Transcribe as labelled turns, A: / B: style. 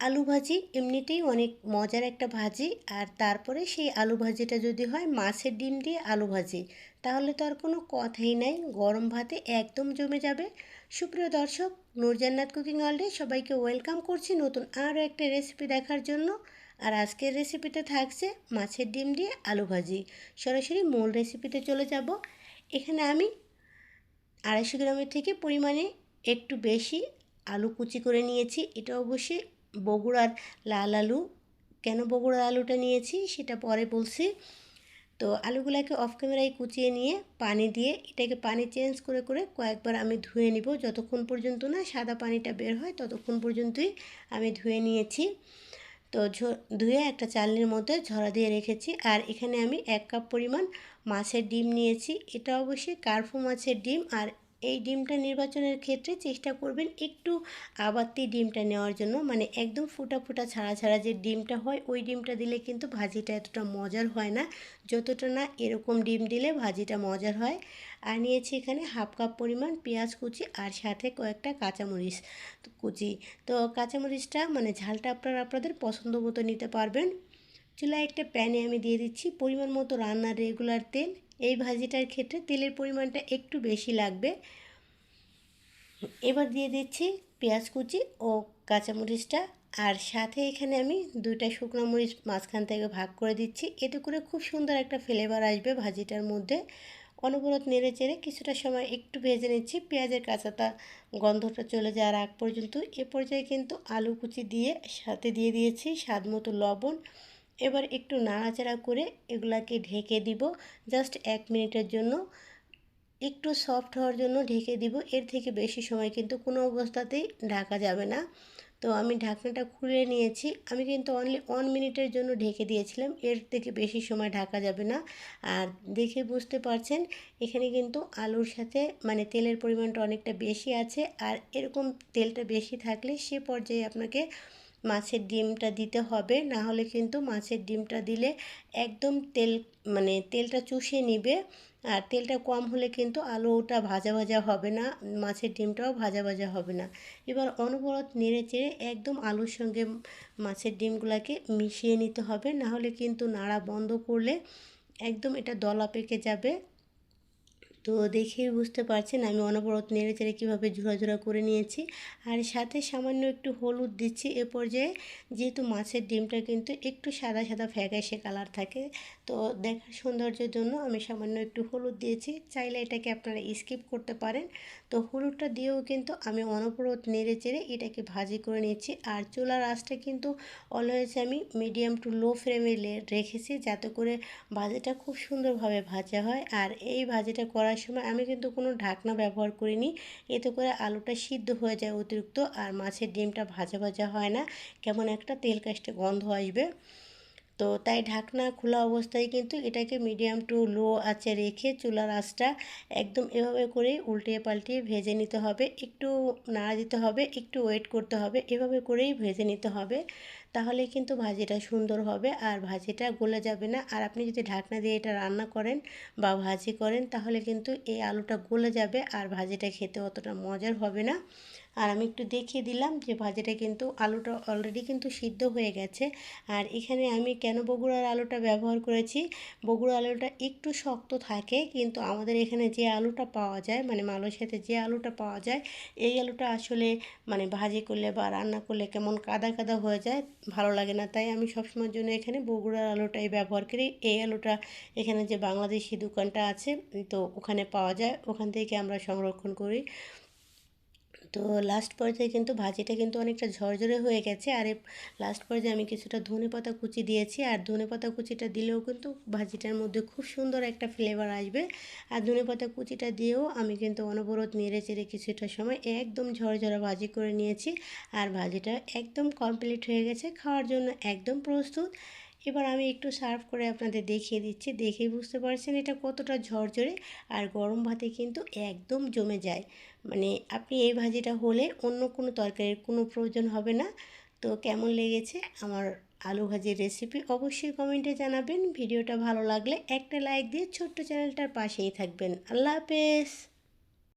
A: আলু ভাজি এমনিতেই অনেক মজার একটা ভাজি, আর তারপরে সেই আলু ভাজিটা যদি হয় মাছের ডিম দিয়ে আলু ভাজি, তাহলে তো আর কোনো কথাই নাই। গরম ভাতে একদম জমে যাবে। সুপ্রিয় দর্শক, নূরজান্নাত কুকিং ওয়ার্ল্ডে সবাইকে ওয়েলকাম করছি নতুন আরও একটা রেসিপি দেখার জন্য। আর আজকের রেসিপিতে থাকছে মাছের ডিম দিয়ে আলু ভাজি। সরাসরি মূল রেসিপিতে চলে যাব। এখানে আমি আড়াইশো গ্রামের থেকে পরিমাণে একটু বেশি আলু কুচি করে নিয়েছি। এটা অবশ্যই বগুড়ার লাল আলু। কেন বগুড়ার আলুটা নিয়েছি সেটা পরে বলছি। তো আলুগুলোকে অফ ক্যামেরায় কুচিয়ে নিয়ে পানি দিয়ে এটাকে পানি চেঞ্জ করে করে কয়েকবার আমি ধুয়ে নিব। যতক্ষণ পর্যন্ত না সাদা পানিটা বের হয় ততক্ষণ পর্যন্তই আমি ধুয়ে নিয়েছি। তো ধুয়ে একটা চালনির মধ্যে ঝরা দিয়ে রেখেছি। আর এখানে আমি এক কাপ পরিমাণ মাছের ডিম নিয়েছি। এটা অবশ্যই কার্ফু মাছের ডিম। আর এই ডিমটা নির্বাচনের ক্ষেত্রে চেষ্টা করবেন একটু আবাত্তি ডিমটা নেওয়ার জন্য। মানে একদম ফুটা ফুটা ছাড়া ছাড়া যে ডিমটা হয়, ওই ডিমটা দিলে কিন্তু ভাজিটা এতটা মজার হয় না। যতটা না এরকম ডিম দিলে ভাজিটা মজার হয়। আর নিয়েছি এখানে হাফ কাপ পরিমাণ পেঁয়াজ কুচি আর সাথে কয়েকটা কাঁচামরিচ কুচি। তো কাঁচামরিচটা মানে ঝালটা আপনারা আপনাদের পছন্দ মতো নিতে পারবেন। চুলায় একটা প্যানে আমি দিয়ে দিচ্ছি পরিমাণ মতো রান্নার রেগুলার তেল। এই ভাজিটার ক্ষেত্রে তেলের পরিমাণটা একটু বেশি লাগবে। এবার দিয়ে দিচ্ছি পেঁয়াজ কুচি ও কাঁচামরিচটা। আর সাথে এখানে আমি দুইটা শুকনো মরিচ মাঝখান থেকে ভাগ করে দিচ্ছি। এতে করে খুব সুন্দর একটা ফ্লেভার আসবে ভাজিটার মধ্যে। অনবরত নেড়ে চেড়ে কিছুটা সময় একটু ভেজে নিচ্ছি। পেঁয়াজের কাঁচাটা গন্ধটা চলে যাওয়ার আগ পর্যন্ত। এ পর্যায়ে কিন্তু আলু কুচি দিয়ে সাথে দিয়ে দিয়েছি স্বাদ মতো লবণ। এবার একটু নাড়াচাড়া করে এগুলাকে ঢেকে দিব। জাস্ট এক মিনিটের জন্য। একটু সফট হওয়ার জন্য ঢেকে দিব। এর থেকে বেশি সময় কিন্তু কোনো অবস্থাতেই ঢাকা যাবে না। তো আমি ঢাকনাটা খুলে নিয়েছি। আমি কিন্তু অনলি ওয়ান মিনিটের জন্য ঢেকে দিয়েছিলাম। এর থেকে বেশি সময় ঢাকা যাবে না। আর দেখে বুঝতে পারছেন, এখানে কিন্তু আলুর সাথে মানে তেলের পরিমাণটা অনেকটা বেশি আছে। আর এরকম তেলটা বেশি থাকলে সে পর্যায়ে আপনাকে মাছের ডিমটা দিতে হবে, না হলে কিন্তু মাছের ডিমটা দিলে একদম তেল মানে তেলটা চুষে নিবে। আর তেলটা কম হলে কিন্তু আলুটা ভাজা ভাজা হবে না, মাছের ডিমটাও ভাজা ভাজা হবে না। এবার অনবরত নেড়ে চেড়ে একদম আলুর সঙ্গে মাছের ডিমগুলোকে মিশিয়ে নিতে হবে, না হলে কিন্তু নাড়া বন্ধ করলে একদম এটা দলা পেকে যাবে। তো দেখেই বুঝতে পারছেন আমি অনবরত নেড়ে চেড়ে কীভাবে ঝোড়া করে নিয়েছি। আর সাথে সামান্য একটু হলুদ দিচ্ছি। এ পর্যায়ে যেহেতু মাছের ডিমটা কিন্তু একটু সাদা সাদা ফ্যাকাশে কালার থাকে, তো দেখার সৌন্দর্যের জন্য আমি সামান্য একটু হলুদ দিয়েছি। চাইলে এটাকে আপনারা স্কিপ করতে পারেন। তো হলুদটা দিয়েও কিন্তু আমি অনবরত নেড়ে চেড়ে এটাকে ভাজি করে নিয়েছি। আর চুলার আঁচটা কিন্তু অলওয়েজ আমি মিডিয়াম টু লো ফ্লেমে রেখেছি যাতে করে ভাজিটা খুব সুন্দরভাবে ভাজা হয়। আর এই ভাজিটা করা করার সময় আমি কিন্তু কোনো ঢাকনা ব্যবহার করিনি। এতে করে আলুটা সিদ্ধ হয়ে যায় অতিরিক্ত আর মাছের ডিমটা ভাজা ভাজা হয় না। কেমন একটা তেল কাশতে গন্ধ আসবে। তো তাই ঢাকনা খোলা অবস্থায় কিন্তু এটাকে মিডিয়াম টু লো আঁচে রেখে চুলার আঁচটা একদম এভাবে করেই উল্টিয়ে পাল্টিয়ে ভেজে নিতে হবে। একটু নাড়া দিতে হবে, একটু ওয়েট করতে হবে, এভাবে করেই ভেজে নিতে হবে। তাহলে কিন্তু ভাজিটা সুন্দর হবে আর ভাজিটা গলে যাবে না। আর আপনি যদি ঢাকনা দিয়ে এটা রান্না করেন বা ভাজি করেন, তাহলে কিন্তু এই আলুটা গলে যাবে আর ভাজিটা খেতে অতটা মজার হবে না। আর আমি একটু দেখিয়ে দিলাম যে ভাজিটা কিন্তু, আলুটা অলরেডি কিন্তু সিদ্ধ হয়ে গেছে। আর এখানে আমি কেন বগুড়ার আলুটা ব্যবহার করেছি? বগুড়া আলুটা একটু শক্ত থাকে, কিন্তু আমাদের এখানে যে আলুটা পাওয়া যায় মানে সাথে যে আলুটা পাওয়া যায়, এই আলুটা আসলে মানে ভাজি করলে বা রান্না করলে কেমন কাদা কাদা হয়ে যায় ভালো লাগে না। তাই আমি সবসময়ের জন্য এখানে বগুড়ার আলোটাই ব্যবহার করি। এই আলোটা এখানে যে বাংলাদেশি দোকানটা আছে, তো ওখানে পাওয়া যায়। ওখান থেকে আমরা সংরক্ষণ করি। তো লাস্ট পর্যায়ে কিন্তু ভাজিটা কিন্তু অনেকটা ঝরঝরে হয়ে গেছে। আর লাস্ট পর্যায়ে আমি কিছুটা ধনে পাতা কুচি দিয়েছি। আর ধনে পাতা কুচিটা দিলেও কিন্তু ভাজিটার মধ্যে খুব সুন্দর একটা ফ্লেভার আসবে। আর ধনে পাতা কুচিটা দিয়েও আমি কিন্তু অনবরত নেড়ে চেড়ে কিছুটা সময় একদম ঝরঝরা ভাজি করে নিয়েছি। আর ভাজিটা একদম কমপ্লিট হয়ে গেছে। খাওয়ার জন্য একদম প্রস্তুত। এবার আমি একটু সার্ভ করে আপনাদের দেখিয়ে দিচ্ছি। দেখেই বুঝতে পারছেন এটা কতটা ঝরঝরে আর গরম ভাতে কিন্তু একদম জমে যায়। মানে আপনি এই ভাজিটা হলে অন্য কোনো তরকারির কোনো প্রয়োজন হবে না। তো কেমন লেগেছে আমার আলু ভাজির রেসিপি অবশ্যই কমেন্টে জানাবেন। ভিডিওটা ভালো লাগলে একটা লাইক দিয়ে ছোট্ট চ্যানেলটার পাশেই থাকবেন। আল্লাহ হাফেজ!